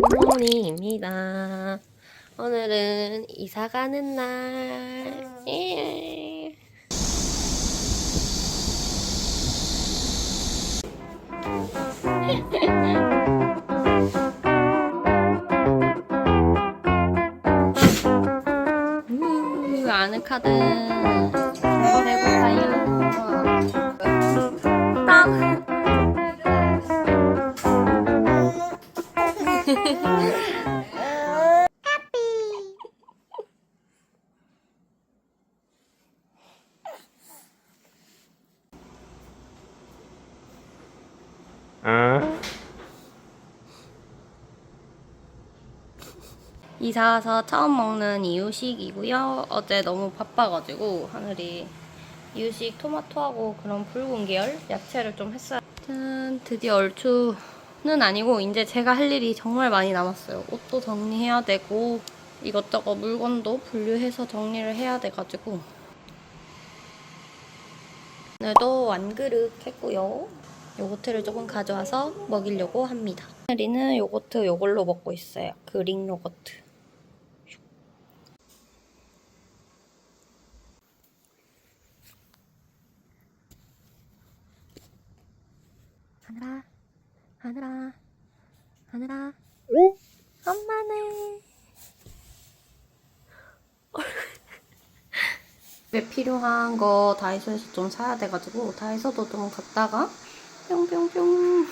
굿모닝입니다. 오늘은 이사 가는 날. 예. 우, 아늑하다. 이사 와서 처음 먹는 이유식이고요. 어제 너무 바빠가지고 하늘이 이유식 토마토하고 그런 붉은 계열 야채를 좀 했어요. 짠, 드디어 얼추는 아니고 이제 제가 할 일이 정말 많이 남았어요. 옷도 정리해야 되고 이것저것 물건도 분류해서 정리를 해야 돼가지고 오늘도 완그릇 했고요. 요거트를 조금 가져와서 먹이려고 합니다. 하늘이는 요거트 요걸로 먹고 있어요. 그릭 요거트. 하늘아, 하늘아, 하늘아. 엄마네. 왜 필요한 거 다이소에서 좀 사야 돼가지고 다이소도 좀 갔다가 뿅뿅뿅.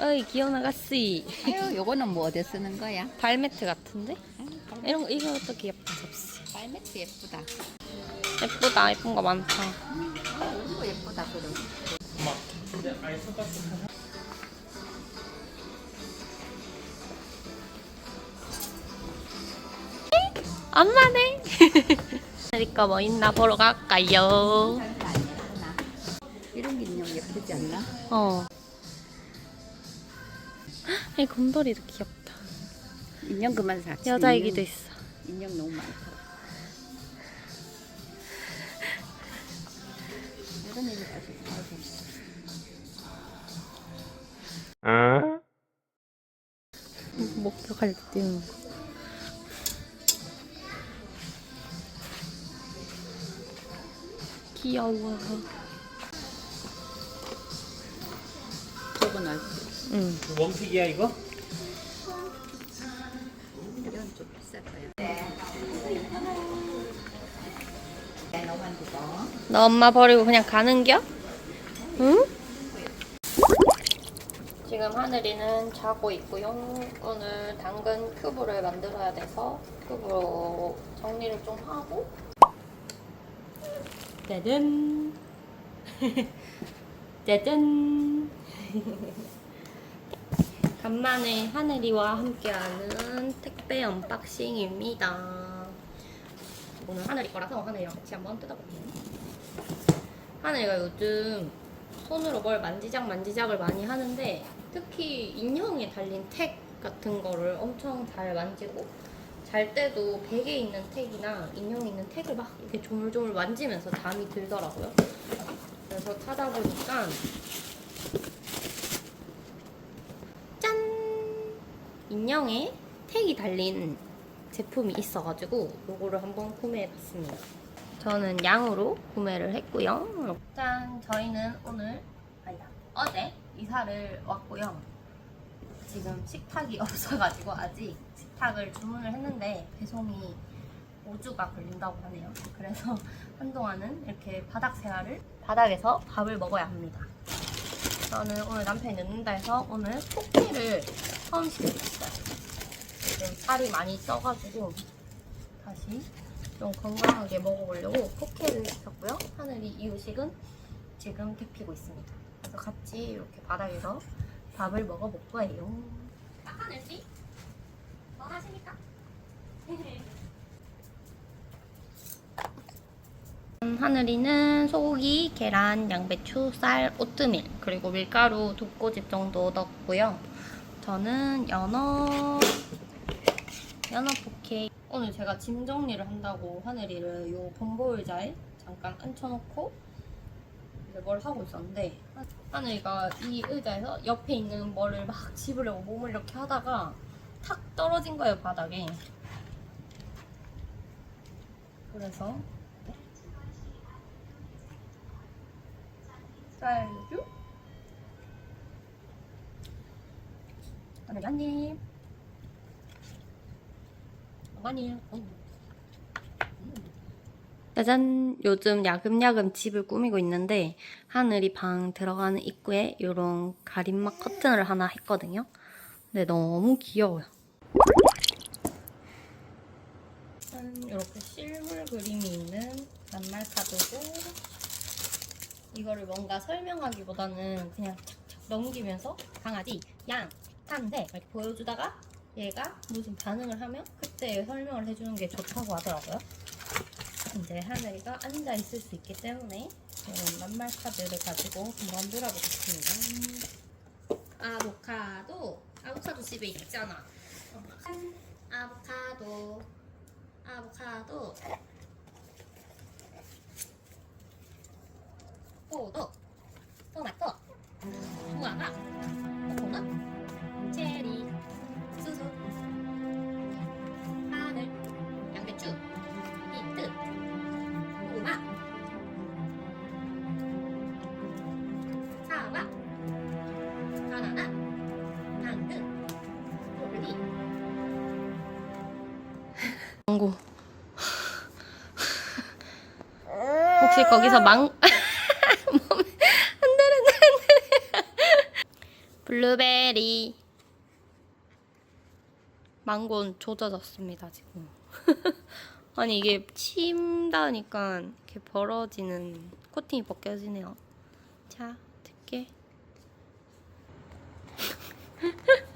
어이 아가씨 아유 요거는 뭐 어디 쓰는 거야? 발매트 같은데? 이런 거 이것도 귀엽다 접시 빨매트 예쁘다 예쁘다 예쁜 거 많다 아, 이거 예쁘다 그럼 엄마네 그러니까 뭐 있나 보러 갈까요? 이런 인형 예쁘지 않나? 어. 이 곰돌이도 귀엽다. 인형 그만 사 여자이기도 인형, 있어. 인형 너무 많다 이런 목욕할 때 띄우는 거. 귀여워. 저거 놨어 응. 원픽이야 이거? 이건 좀 비쌀 거야 네, 너 엄마 버리고 그냥 가는겨? 응? 지금 하늘이는 자고 있고요. 오늘 당근 큐브를 만들어야 돼서 큐브로 정리를 좀 하고 짜잔 짜잔 간만에 하늘이와 함께하는 택배 언박싱입니다. 오늘 하늘이 거라서 하늘이랑 같이 한번 뜯어볼게요. 하늘이가 요즘 손으로 뭘 만지작 만지작을 많이 하는데 특히 인형에 달린 택 같은 거를 엄청 잘 만지고 잘 때도 베개에 있는 택이나 인형에 있는 택을 막 이렇게 조물조물 만지면서 잠이 들더라고요. 그래서 찾아보니까 인형에 택이 달린 제품이 있어가지고 요거를 한번 구매해봤습니다. 저는 양으로 구매를 했고요. 짠! 저희는 오늘 아니다 어제 이사를 왔고요. 지금 식탁이 없어가지고 아직 식탁을 주문을 했는데 배송이 5주가 걸린다고 하네요. 그래서 한동안은 이렇게 바닥 생활을 바닥에서 밥을 먹어야 합니다. 저는 오늘 남편이 늦는다 해서 오늘 포케를 처음 시켰어요. 지금 살이 많이 쪄가지고 다시 좀 건강하게 먹어보려고 포케를 시켰고요. 하늘이 이유식은 지금 데피고 있습니다. 그래서 같이 이렇게 바닥에서 밥을 먹어볼 거예요. 하늘 씨, 뭐 하십니까? 음, 하늘이는 소고기, 계란, 양배추, 쌀, 오트밀 그리고 밀가루 두 꼬집 정도 넣었고요. 저는 연어 연어 포케. 오늘 제가 짐 정리를 한다고 하늘이를 요 범버 의자에 잠깐 앉혀놓고 이제 뭘 하고 있었는데 하늘이가 이 의자에서 옆에 있는 뭐를 막 집으려고 몸을 이렇게 하다가 탁 떨어진 거예요 바닥에. 그래서 쌀주 하늘이 한입 짜잔! 요즘 야금야금 집을 꾸미고 있는데 하늘이 방 들어가는 입구에 이런 가림막 커튼을 하나 했거든요. 근데 너무 귀여워요. 짠! 이렇게 실물 그림이 있는 낱말 카드고 이거를 뭔가 설명하기보다는 그냥 착착 넘기면서 강아지, 양, 탕새 이렇게 보여주다가 얘가 무슨 반응을 하면 그때 설명을 해주는 게 좋다고 하더라고요. 이제 하늘이가 앉아 있을 수 있기 때문에 이런 낱말 카드를 가지고 한번 놀아보겠습니다. 아보카도, 아보카도 집에 있잖아. 어, 아보카도, 아보카도, 포도, 토마토, 무화과, 혹시 거기서 망 블루베리. 망고는 조져졌습니다 지금. 아니 이게 침다니까 이렇게 벌어지는 코팅이 벗겨지네요. 자 듣게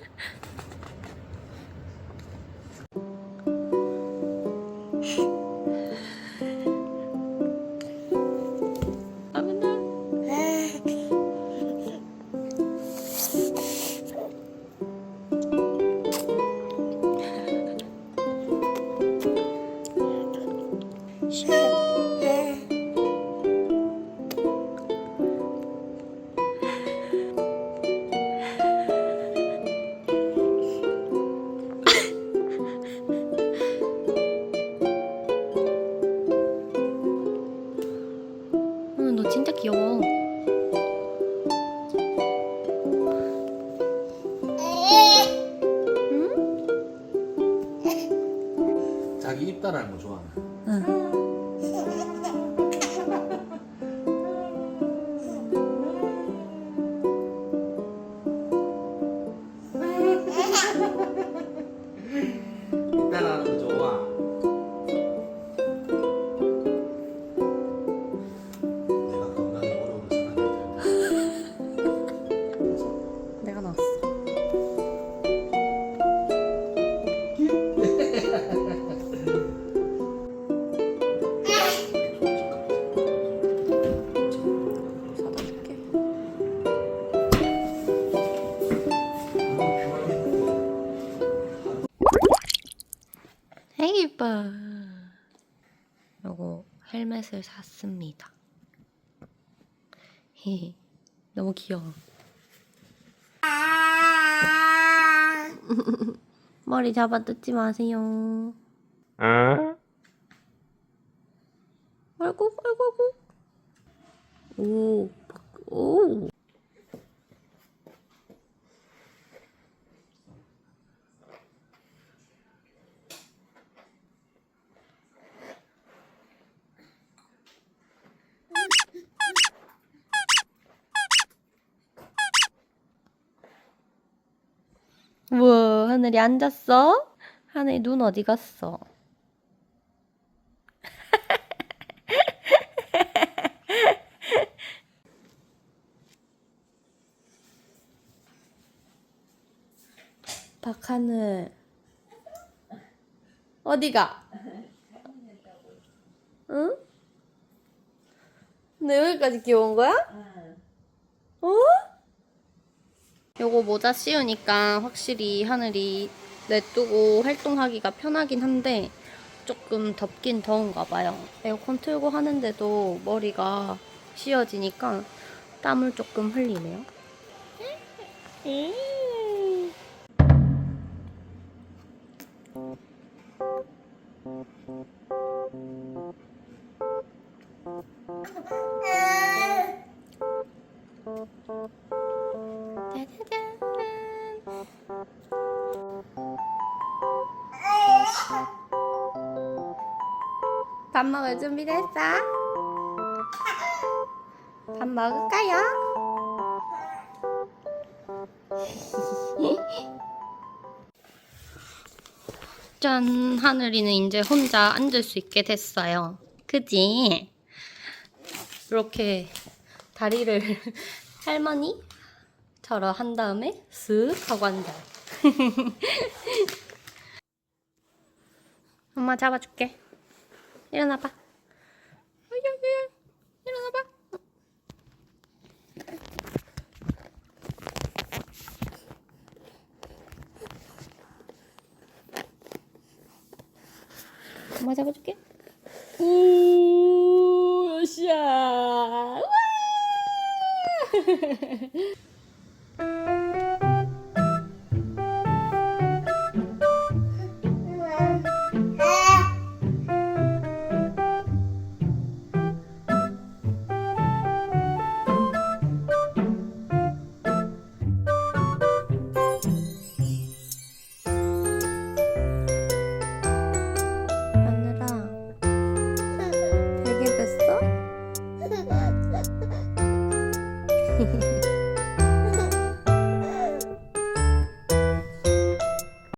헬멧을 샀습니다. 너무 귀여워. 머리 잡아 뜯지 마세요. 아이고, 아이고, 아이고. 오, 오. 하늘이 앉았어? 하늘 눈 어디 갔어? 박하늘 어디가? 응? 너 여기까지 귀여운 거야? 응. 어? 요거 모자 씌우니까 확실히 하늘이 내두고 활동하기가 편하긴 한데 조금 덥긴 더운가 봐요. 에어컨 틀고 하는데도 머리가 씌어지니까 땀을 조금 흘리네요. 밥 먹을 준비 됐어? 밥 먹을까요? 짠! 하늘이는 이제 혼자 앉을 수 있게 됐어요. 그지? 이렇게 다리를 할머니처럼 한 다음에 쓱 하고 앉아. 엄마 잡아줄게. 일어나봐. 엄마 잡아줄게. 우. 하늘아,